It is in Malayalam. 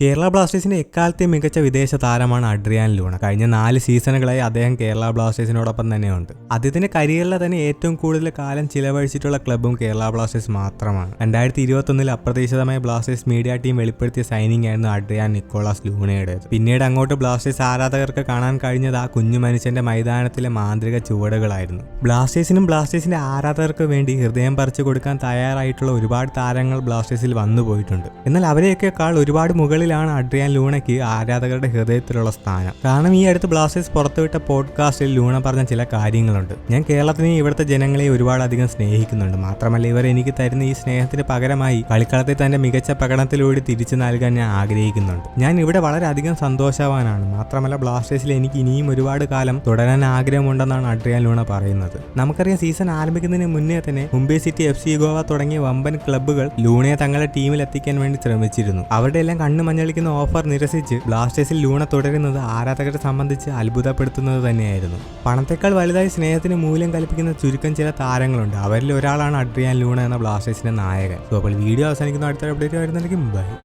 കേരള ബ്ലാസ്റ്റേഴ്സിന്റെ എക്കാലത്തെയും മികച്ച വിദേശ താരമാണ് അഡ്രിയാൻ ലൂണ. കഴിഞ്ഞ നാല് സീസണുകളായി അദ്ദേഹം കേരള ബ്ലാസ്റ്റേഴ്സിനോടൊപ്പം തന്നെയുണ്ട്. അദ്ദേഹത്തിന്റെ കരിയറിലെ തന്നെ ഏറ്റവും കൂടുതൽ കാലം ചിലവഴിച്ചിട്ടുള്ള ക്ലബ്ബും കേരള ബ്ലാസ്റ്റേഴ്സ് മാത്രമാണ്. രണ്ടായിരത്തി ഇരുപത്തൊന്നിൽ അപ്രതീക്ഷിതമായി ബ്ലാസ്റ്റേഴ്സ് മീഡിയ ടീം വെളിപ്പെടുത്തിയ സൈനിങ് ആയിരുന്നു അഡ്രിയാൻ നിക്കോളാസ് ലൂണയുടേത്. പിന്നീട് അങ്ങോട്ട് ബ്ലാസ്റ്റേഴ്സ് ആരാധകർക്ക് കാണാൻ കഴിഞ്ഞത് ആ കുഞ്ഞു മനുഷ്യന്റെ മൈതാനത്തിലെ മാന്ത്രിക ചുവടുകളായിരുന്നു. ബ്ലാസ്റ്റേഴ്സിനും ബ്ലാസ്റ്റേഴ്സിന്റെ ആരാധകർക്ക് വേണ്ടി ഹൃദയം പറിച്ചു കൊടുക്കാൻ തയ്യാറായിട്ടുള്ള ഒരുപാട് താരങ്ങൾ ബ്ലാസ്റ്റേഴ്സിൽ വന്നു പോയിട്ടുണ്ട് എന്നാൽ അവരെയൊക്കെക്കാൾ ഒരുപാട് മുകളിലാണ് അഡ്രിയാൻ ലൂണയ്ക്ക് ആരാധകരുടെ ഹൃദയത്തിലുള്ള സ്ഥാനം. കാരണം ഈ അടുത്ത് ബ്ലാസ്റ്റേഴ്സ് പുറത്തുവിട്ട പോഡ്കാസ്റ്റിൽ ലൂണ പറഞ്ഞ ചില കാര്യങ്ങളുണ്ട്. ഞാൻ കേരളത്തിനെയും ഇവിടുത്തെ ജനങ്ങളെ ഒരുപാട് അധികം സ്നേഹിക്കുന്നുണ്ട്. മാത്രമല്ല ഇവർ എനിക്ക് തരുന്ന ഈ സ്നേഹത്തിന് പകരമായി കളിക്കളത്തിൽ തന്റെ മികച്ച പ്രകടനത്തിലൂടെ തിരിച്ചു നൽകാൻ ഞാൻ ആഗ്രഹിക്കുന്നുണ്ട്. ഞാൻ ഇവിടെ വളരെയധികം സന്തോഷവാനാണ്. മാത്രമല്ല ബ്ലാസ്റ്റേഴ്സിൽ എനിക്ക് ഇനിയും ഒരുപാട് കാലം തുടരാൻ ആഗ്രഹമുണ്ടെന്നാണ് അഡ്രിയാൻ ലൂണ പറയുന്നത്. നമുക്കറിയാം സീസൺ ആരംഭിക്കുന്നതിന് മുന്നേ തന്നെ Mumbai city F C Goa തുടങ്ങിയ വമ്പൻ ക്ലബ്ബുകൾ ലൂണയെ തങ്ങളുടെ ടീമിൽ എത്തിക്കാൻ വേണ്ടി ശ്രമിച്ചിരുന്നു. അവരുടെ എല്ലാം കണ്ണു മഞ്ഞളിക്കുന്ന ഓഫർ നിരസിച്ച് ബ്ലാസ്റ്റേഴ്സിൽ ലൂണ തുടരുന്നത് ആരാധകരെ സംബന്ധിച്ച് അത്ഭുതപ്പെടുത്തുന്നത് തന്നെയായിരുന്നു. പണത്തെക്കാൾ വലുതായി സ്നേഹത്തിന് മൂല്യം കൽപ്പിക്കുന്ന ചുരുക്കം ചില താരങ്ങളുണ്ട്. അവരിൽ ഒരാളാണ് അഡ്രിയാൻ ലൂണ എന്ന ബ്ലാസ്റ്റേഴ്സിന്റെ നായകൻ. അപ്പോൾ വീഡിയോ അവസാനിക്കുന്ന. അടുത്ത അപ്ഡേറ്റ് വരുന്നുണ്ടെങ്കിൽ ബൈ.